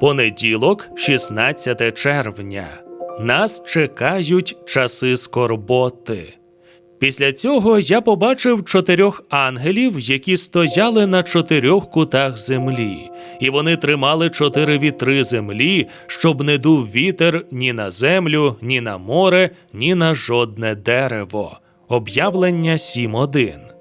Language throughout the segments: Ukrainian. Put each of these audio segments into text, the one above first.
Понеділок, 16 червня. Нас чекають часи скорботи. Після цього я побачив чотирьох ангелів, які стояли на чотирьох кутах землі, і вони тримали чотири вітри землі, щоб не дув вітер ні на землю, ні на море, ні на жодне дерево. Об'явлення 7.1.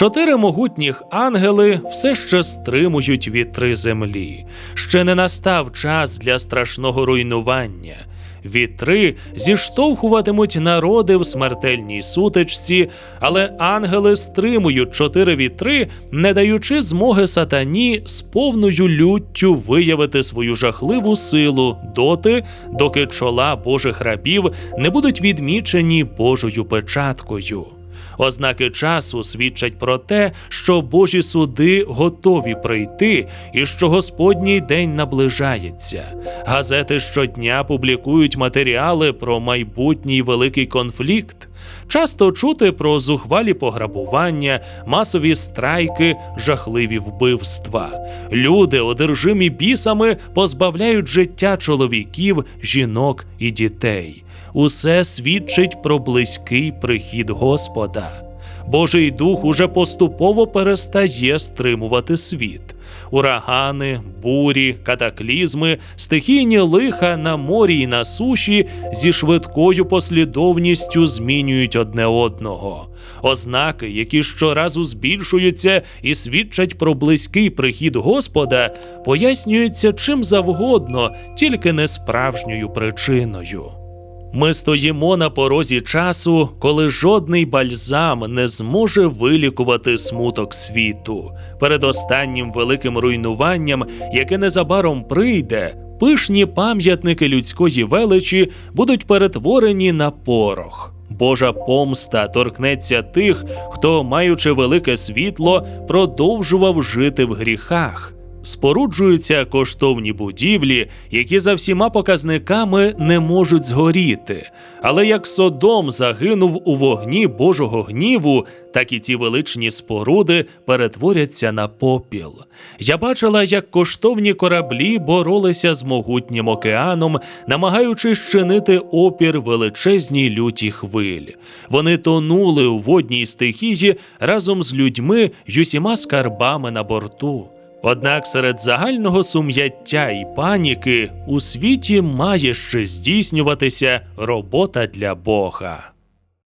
Чотири могутніх ангели все ще стримують вітри землі. Ще не настав час для страшного руйнування. Вітри зіштовхуватимуть народи в смертельній сутичці, але ангели стримують чотири вітри, не даючи змоги сатані з повною люттю виявити свою жахливу силу доти, доки чола Божих рабів не будуть відмічені Божою печаткою. Ознаки часу свідчать про те, що Божі суди готові прийти і що Господній день наближається. Газети щодня публікують матеріали про майбутній великий конфлікт. Часто чути про зухвалі пограбування, масові страйки, жахливі вбивства. Люди, одержимі бісами, позбавляють життя чоловіків, жінок і дітей. Усе свідчить про близький прихід Господа. Божий дух уже поступово перестає стримувати світ. Урагани, бурі, катаклізми, стихійні лиха на морі і на суші зі швидкою послідовністю змінюють одне одного. Ознаки, які щоразу збільшуються і свідчать про близький прихід Господа, пояснюються чим завгодно, тільки не справжньою причиною. Ми стоїмо на порозі часу, коли жодний бальзам не зможе вилікувати смуток світу. Перед останнім великим руйнуванням, яке незабаром прийде, пишні пам'ятники людської величі будуть перетворені на порох. Божа помста торкнеться тих, хто, маючи велике світло, продовжував жити в гріхах. Споруджуються коштовні будівлі, які за всіма показниками не можуть згоріти. Але як Содом загинув у вогні Божого гніву, так і ці величні споруди перетворяться на попіл. Я бачила, як коштовні кораблі боролися з могутнім океаном, намагаючись чинити опір величезній люті хвиль. Вони тонули у водній стихії разом з людьми й усіма скарбами на борту. Однак серед загального сум'яття і паніки у світі має ще здійснюватися робота для Бога.